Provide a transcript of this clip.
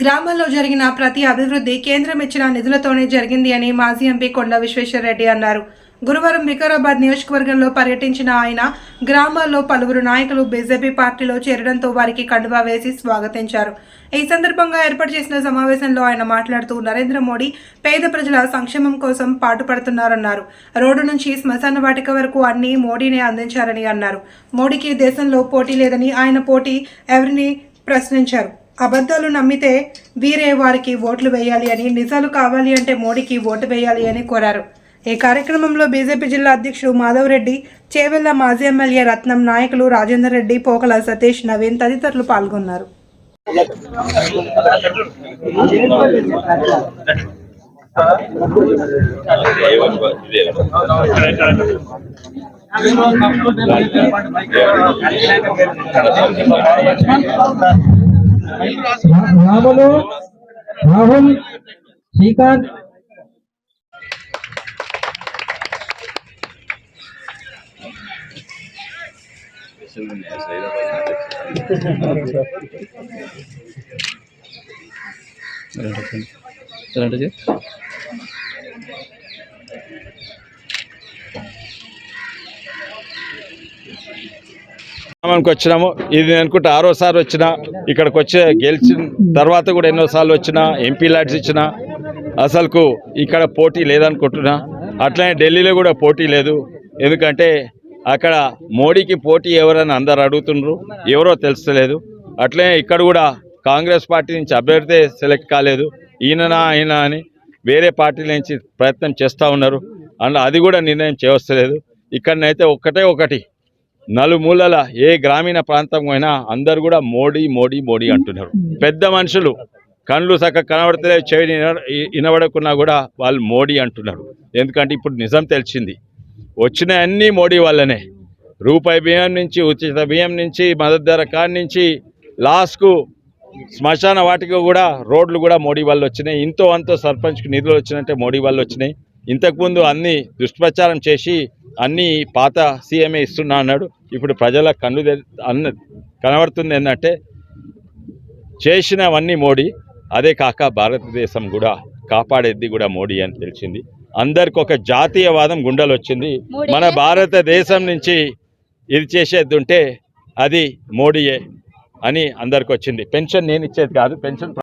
గ్రామాల్లో జరిగిన ప్రతి అభివృద్ధి కేంద్రం ఇచ్చిన నిధులతోనే జరిగింది అని మాజీ ఎంపీ కొండ విశ్వేశ్వరరెడ్డి అన్నారు. గురువారం వికారాబాద్ నియోజకవర్గంలో పర్యటించిన ఆయన గ్రామాల్లో పలువురు నాయకులు బీజేపీ పార్టీలో చేరడంతో వారికి కండువా వేసి స్వాగతించారు. ఈ సందర్భంగా ఏర్పాటు చేసిన సమావేశంలో ఆయన మాట్లాడుతూ నరేంద్ర మోడీ పేద ప్రజల సంక్షేమం కోసం పాటుపడుతున్నారన్నారు. రోడ్డు నుంచి శ్మశాన వాటిక వరకు అన్ని మోడీనే అందించారని అన్నారు. మోడీకి దేశంలో పోటీ లేదని ఆయన పోటీ ఎవరిని ప్రశ్నించారు? అబద్ధాలు నమ్మితే వీరే వారికి ఓట్లు వేయాలి అని నిజాలు కావాలి అంటే మోడీకి ఓటు వేయాలి అని కోరారు. ఈ కార్యక్రమంలో బీజేపీ జిల్లా అధ్యక్షుడు మాధవ్ రెడ్డి చేవెళ్ళ మాజీ ఎమ్మెల్యే రత్నం నాయకులు రాజేందర్ రెడ్డి పోకల సతీష్ నవీన్ తదితరులు పాల్గొన్నారు. రాములు రాహుల్ శ్రీకాంత్ గ్రామానికి వచ్చినాము. ఇది అనుకుంటే ఆరోసారి వచ్చిన ఇక్కడికి వచ్చే గెలిచిన తర్వాత కూడా ఎన్నోసార్లు వచ్చిన ఎంపీ లాడ్స్ ఇచ్చిన అసలుకు ఇక్కడ పోటీ లేదనుకుంటున్నా. అట్లనే ఢిల్లీలో కూడా పోటీ లేదు. ఎందుకంటే అక్కడ మోడీకి పోటీ ఎవరని అందరు అడుగుతుండ్రు. ఎవరో తెలుస్తలేదు. అట్లనే ఇక్కడ కూడా కాంగ్రెస్ పార్టీ నుంచి అభ్యర్థి సెలెక్ట్ కాలేదు. ఈయననా ఆయన అని వేరే పార్టీల నుంచి ప్రయత్నం చేస్తూ ఉన్నారు. అండ్ అది కూడా నిర్ణయం చేయవస్తలేదు. ఇక్కడనైతే ఒక్కటే ఒకటి నలుమూలల ఏ గ్రామీణ ప్రాంతం అయినా అందరు కూడా మోడీ మోడీ మోడీ అంటున్నారు. పెద్ద మనుషులు కళ్ళు సక్క కనబడతలే చెవి విన- వినబడకున్నా కూడా వాళ్ళు మోడీ అంటున్నారు. ఎందుకంటే ఇప్పుడు నిజం తెలిసింది. వచ్చిన అన్ని మోడీ వల్లనే. రూపాయి బియ్యం నుంచి ఉచిత బియ్యం నుంచి మద్దతు ధర కాడి నుంచి లాస్ట్కు శ్మశాన వాటికి కూడా రోడ్లు కూడా మోడీ వల్ల వచ్చినాయి. ఇంతో అంతో సర్పంచ్కి నిధులు వచ్చినట్టే మోడీ వల్ల వచ్చినాయి. ఇంతకుముందు అన్ని దుష్ప్రచారం చేసి అన్ని పాత సీఎంఏ ఇస్తున్నా అన్నాడు. ఇప్పుడు ప్రజల కన్ను అన్న కనబడుతుంది ఏంటంటే చేసినవన్నీ మోడీ అదే కాక భారతదేశం కూడా కాపాడేది కూడా మోడీ అని తెలిసింది. అందరికి ఒక జాతీయవాదం గుండెలు వచ్చింది. మన భారతదేశం నుంచి ఇది చేసేది ఉంటే అది మోడీయే అని అందరికి వచ్చింది. పెన్షన్ నేను ఇచ్చేది కాదు పెన్షన్